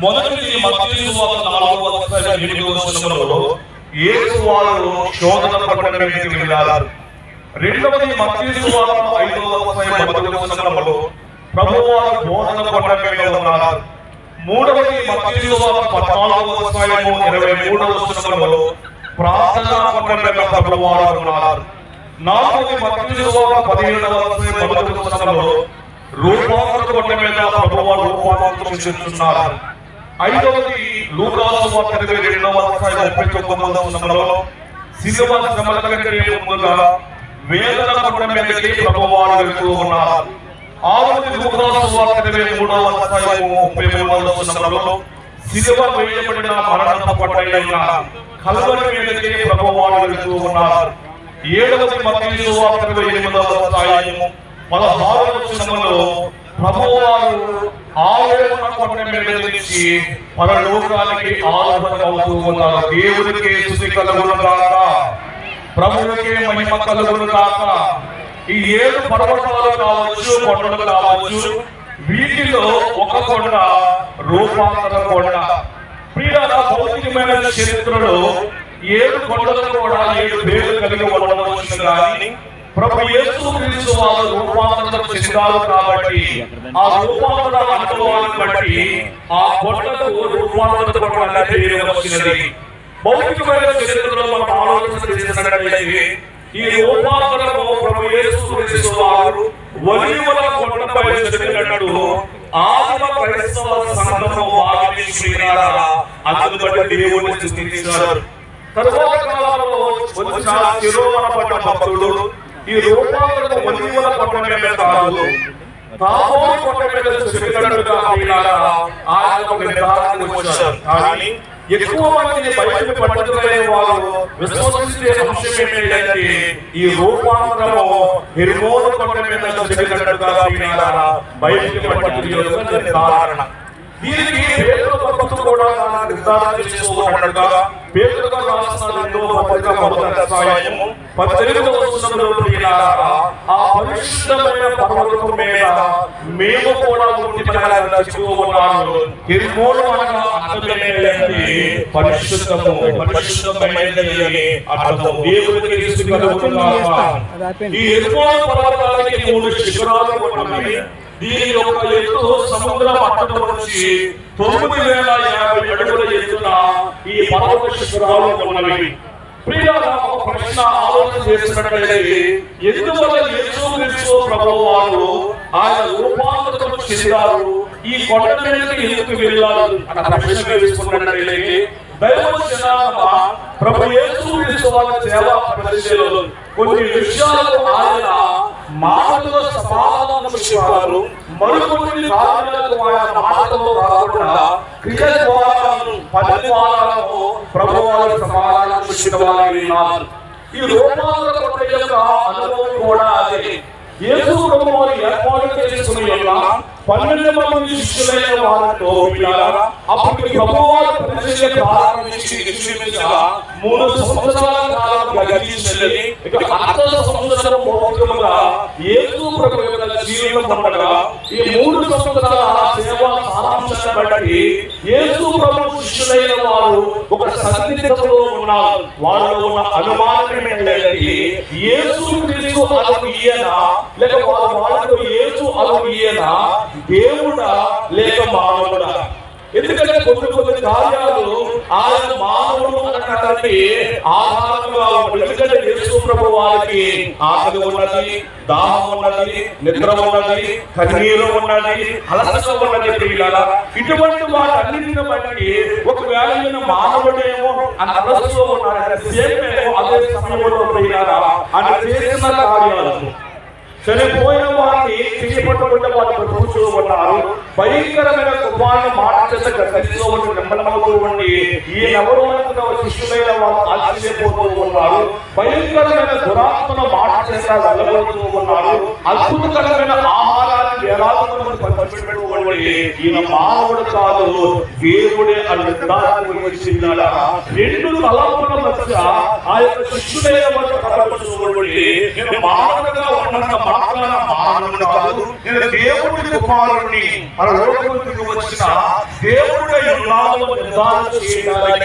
మొదటిది మత్తయి సువార్త నాలుగవ అధ్యాయం ఎనిమిదవ వచనంలో యేసు వారు శోధన పట్టణానికి వెళ్ళారు. రెండవది మత్తయి సువార్త ఐదవ అధ్యాయం మొదటి వచనంలో ప్రభువారు బోధన పట్టణంలో ఉన్నారు మూడవది మత్తయి సువార్త పద్నాలుగవ అధ్యాయము ఇరవై మూడవ వచనంలో ప్రార్థన పట్టణంలో ప్రభువారు ఉన్నారు. నాలుగవది మత్తయి సువార్త పదిహేడవ అధ్యాయం మొదటి వచనంలో రూపాంతర కొండ మీద ప్రభువారు రూపాంతరం చెందుతున్నారు. ఐదవది లూకాసు వార్త ఇరవై రెండవ అధ్యాయం ముప్పై తొమ్మిదవ వచనంలో శిలువ శ్రమల కంటే ముందుగా వేదన కొండ మీదకి ప్రభువారు వెళ్తూ ఉన్నారు. లూకాసు వార్త ఇరవై మూడవ అధ్యాయం ముప్పై మూడవ వచనంలో శిలువ వేయబడిన మరణ పట్టైన కల్వరి మీదకి ప్రభువారు వెళ్తూ ఉన్నారు. ఏడవది మత్తయి వార్త ఇరవై ఎనిమిదవ అధ్యాయము ప్రభువారు ఆవేదన కొండ మీద నుంచి పరలోకానికి ఆరోహణ అవుతూ ఉన్నారు దేవుడికి స్థుతి కలుగును గాక ప్రభువుకే మహిమ కలుగును గాక ఈ ఏడు పర్వతాలు కావచ్చు కొండలు కావచ్చు వీటిలో ఒక కొండ రూపాంతర కొండ. ప్రియుల భౌతికమైన చరిత్రలో ఏడు కొండలు కూడా ఏడు పేర్లు కలిగి ఉండవచ్చు. కానీ ప్రభు యేసు క్రీస్తు వారు రూపాంతరం చెందారు కాబట్టి ఆ రూపాంతర అనుభవాన్ని బట్టి ఆ కొండకు రూపాంతరం కొండ పేరు వచ్చినది. భౌతికమైన చరిత్రలో మనం ఆలోచన చేసినట్లయితే ఈ రూపాంతరము ప్రభు యేసు క్రీస్తు వారు వలివల కొండపై జరిగినట్టు ఆదిమ క్రైస్తవ సంఘము వారిని శ్రీనారా అందును బట్టి దేవుని స్థుతించారు. తరువాత కాలంలో వచ్చిన కొంచెం పట్ల భక్తుడు ఈ రూపాలను ఒలివల కొండ మీద కాదు. తాబోరు కొండ మీద చెప్పినట్టుగా అయినారా ఆయన ఒక నిర్ధారణకు వచ్చారు. కానీ ఎక్కువ మందిని బయట పట్టుకునే వారు విశ్వసించే అంశం ఏమిటంటే ఈ రూపాంతరము నిర్మూల కొండ మీద చెప్పినట్టుగా అయినారా బయటకు పట్టుకునే నిర్ధారణ. దీనికి పేరు కూడా నిర్ధారణ చేసుకోవాలన్నట్టుగా పేదలుగా రెండవ పత్రిక పద్దెనిమిదవ వచనంలో ప్రియులారా, ఆ పరిశుద్ధమైన పర్వతం మీద మేము కూడా ఉండిపోయాలని చెప్పుకున్నాము నిర్మూలం అనగా అర్థమేంటి పరిశుద్ధము పరిశుద్ధమైనది అర్థం. దేవుడికి గాక. ఈ నిర్మూల పర్వతానికి మూడు శిఖరాలు ఉన్నవి. దీని యొక్క ఎత్తు సముద్ర పట్టణం నుంచి తొమ్మిది వేల యాభై అడుగుల ఎత్తున ఈ పర్వత శిఖరాలు ఉన్నవి ప్రశ్న ఆలోచన చేసినట్లయితే ఎందువల్ల యేసు క్రీస్తు ప్రభువు వారు ఆయన రూపాంతరం చెందారు? ఈ కొండ మీదకి ఎందుకు వెళ్ళారు? అన్న ప్రశ్న వేసుకున్నట్లయితే దైవ జనాభా ప్రభు యేసు క్రీస్తు వారి సేవా పరిచయలో. కొన్ని విషయాలు ఆయన సమాధానం చెప్పారు మరికొన్ని కార్యాలకు ఆయన కాకుండా క్రియ ద్వారా పని ద్వారాను ప్రభు వారు సమాధానం ఇచ్చిన ఈ రూపాంతర యొక్క అనుభవం కూడా అదే. యేసు ప్రభు వారు ఏర్పాటు చేసుకుని ఉన్న పన్నెండు మంది శిష్యులైన వారితో అప్పటికి ప్రభు వారు ప్రారంభించి మూడు సంవత్సరాల కాలం ఇక అర్థ సంవత్సరం యేసు ప్రభు ఈ మూడు సంవత్సరాల సేవా సారాంశాన్ని బట్టి యేసు ప్రభు శిష్యులైన వారు ఒక సందిగ్ధతలో ఉన్నారు. వారిలో ఉన్న అనుమానం ఏంటంటే యేసు క్రీస్తు అతను ఈయన లేక వారు వాళ్ళకు యేసు అతను ఈయన దేవుడా లేక మానవ ఎందుకంటే కొన్ని కొన్ని కార్యాలు ఆయన మానవుడు అనడానికి ఆధారంగా ఎందుకంటే యేసు ప్రభు వారికి ఆకలి ఉన్నది దాహం ఉన్నది నిద్ర ఉన్నది కన్నీరు ఉన్నది అలసట ఉన్నది ప్రియులారా. ఇటువంటి వాటన్నిటిని బట్టి ఒకవేళ ఈయన మానవుడేమో అని అలసలో ఉన్నాడు సేమేమో అదే సమయంలో ప్రియులారా అని చేసిన కార్యాలు. చనిపోయిన వారిని చేయబట్టుకుంటే వారిని కూర్చో ఉన్నారు భయంకరమైన మాట చేత గతిలో ఉండి నిమ్మలమలుతూ ఉండి ఈ ఎవరు అనుకున్న శిష్యులైన వారు ఆశ్చర్యపోతూ ఉన్నారు. భయంకరమైన దురాత్మను మాట చేత వెళ్ళబోతూ ఉన్నారు. అద్భుతకరమైన ఆహారాన్ని వేలాది మంది ఈయన మానవుడు కాదు దేవుడే అని నిర్ధారానికి వచ్చిందా రెండు తలపుల మధ్య ఆ యొక్క శిష్యులైన వారు కనబడుతూ మానవుడుగా ఉన్నంత కుమారుడు కాదు. నేను దేవుడి కుమారుడిని మన లోకములకు వచ్చిన దేవుడై ఉన్నామని నిర్ధారణ చేయడానికి